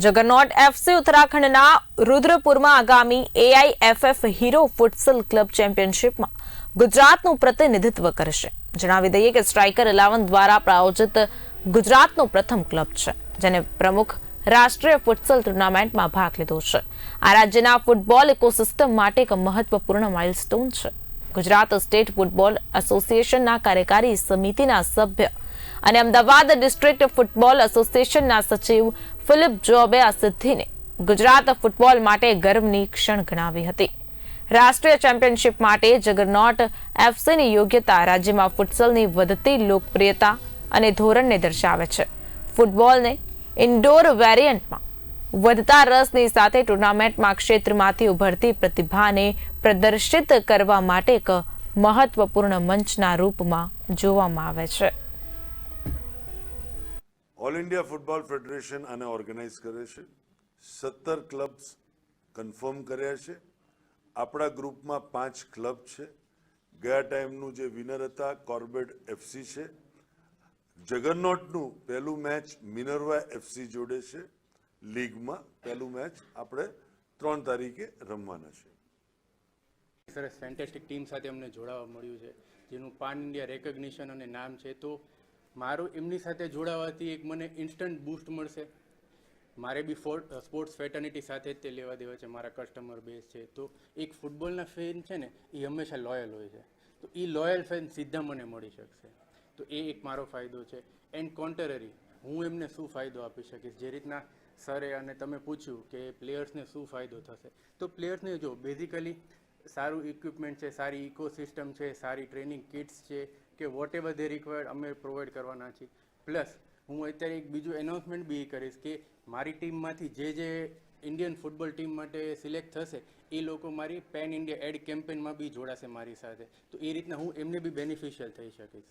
જગન્નોટ FC ઉત્તરાખંડના રુદ્રપુરમાં આગામી એઆઈએફએફ hero ફુટસલ club ચેમ્પિયનશિપમાં ગુજરાતનું પ્રતિનિધિત્વ કરશે. જણાવી દઈએ કે સ્ટ્રાઇકર ઇલેવન દ્વારા પ્રાયોજિત ગુજરાતનું પ્રથમ ક્લબ છે, જેને પ્રમુખ રાષ્ટ્રીય ફુટસલ ટુર્નામેન્ટમાં ભાગ લીધો છે. આ રાજ્યના ફૂટબોલ ઇકોસિસ્ટમ માટે એક મહત્વપૂર્ણ માઇલસ્ટોન છે. ગુજરાત સ્ટેટ ફૂટબોલ એસોસિએશનના કાર્યકારી સમિતિના સભ્ય અને અમદાવાદ ડિસ્ટ્રિક્ટ ફૂટબોલ એસોસિએશનના સચિવ ફિલિપ જોબે આ સિદ્ધિને ગુજરાત ફૂટબોલ માટે ગર્વની ક્ષણ ગણાવી હતી. રાષ્ટ્રીય ચેમ્પિયનશિપ માટે જગરનોટ એફસીની યોગ્યતા રાજ્યમાં ફૂટસલની વધતી લોકપ્રિયતા અને ધોરણને દર્શાવે છે. ફૂટબોલને ઇન્ડોર વેરિયન્ટમાં વધતા રસની સાથે ટુર્નામેન્ટમાં ક્ષેત્રમાંથી ઉભરતી પ્રતિભાને પ્રદર્શિત કરવા માટે એક મહત્વપૂર્ણ મંચના રૂપમાં જોવામાં આવે છે. ઓલ ઇન્ડિયા ફૂટબોલ ફેડરેશન આને ઓર્ગેનાઇઝ કરે છે. સત્તર ક્લબ્સ કન્ફર્મ કર્યા છે. આપણા ગ્રુપમાં પાંચ ક્લબ છે. ગયા ટાઈમનું જે વિનર હતા, કોર્બેટ એફસી છે. જગન્નોટનું પહેલું મેચ મિનરવા એફસી જોડે છે. લીગમાં પહેલું મેચ આપણે ત્રણ તારીખે રમવાના છે. સરસ ફેન્ટેસ્ટિક ટીમ સાથે અમને જોડાવા મળ્યું છે. જેનું પાન ઇન્ડિયા રેકગ્નિશન અને નામ છે, તો મારું એમની સાથે જોડાવાથી એક મને ઇન્સ્ટન્ટ બૂસ્ટ મળશે. મારે બી સ્પોર્ટ્સ ફેટર્નિટી સાથે જ તે લેવા દેવા છે, મારા કસ્ટમર બેઝ છે. તો એક ફૂટબોલના ફેન છે ને, એ હંમેશા લોયલ હોય છે. તો એ લોયલ ફેન સીધા મને મળી શકશે. તો એ એક મારો ફાયદો છે. એન્ડ કોન્ટરરી હું એમને શું ફાયદો આપી શકીશ? જે રીતના સરે અને તમે પૂછ્યું કે પ્લેયર્સને શું ફાયદો થશે? તો પ્લેયર્સને જો બેઝિકલી સારું ઇક્વિપમેન્ટ છે, સારી ઇકોસિસ્ટમ છે, સારી ટ્રેનિંગ કિટ્સ છે કે વોટ એવર ધે રિક્વાયર્ડ અમે પ્રોવાઈડ કરવાના છીએ. પ્લસ હું અત્યારે એક બીજું એનાઉન્સમેન્ટ બી કરીશ કે મારી ટીમમાંથી જે જે ઇન્ડિયન ફૂટબોલ ટીમ માટે સિલેક્ટ થશે, એ લોકો મારી પેન ઇન્ડિયા એડ કેમ્પેનમાં બી જોડાશે મારી સાથે. તો એ રીતના હું એમને બી બેનિફિશિયલ થઈ શકીશ.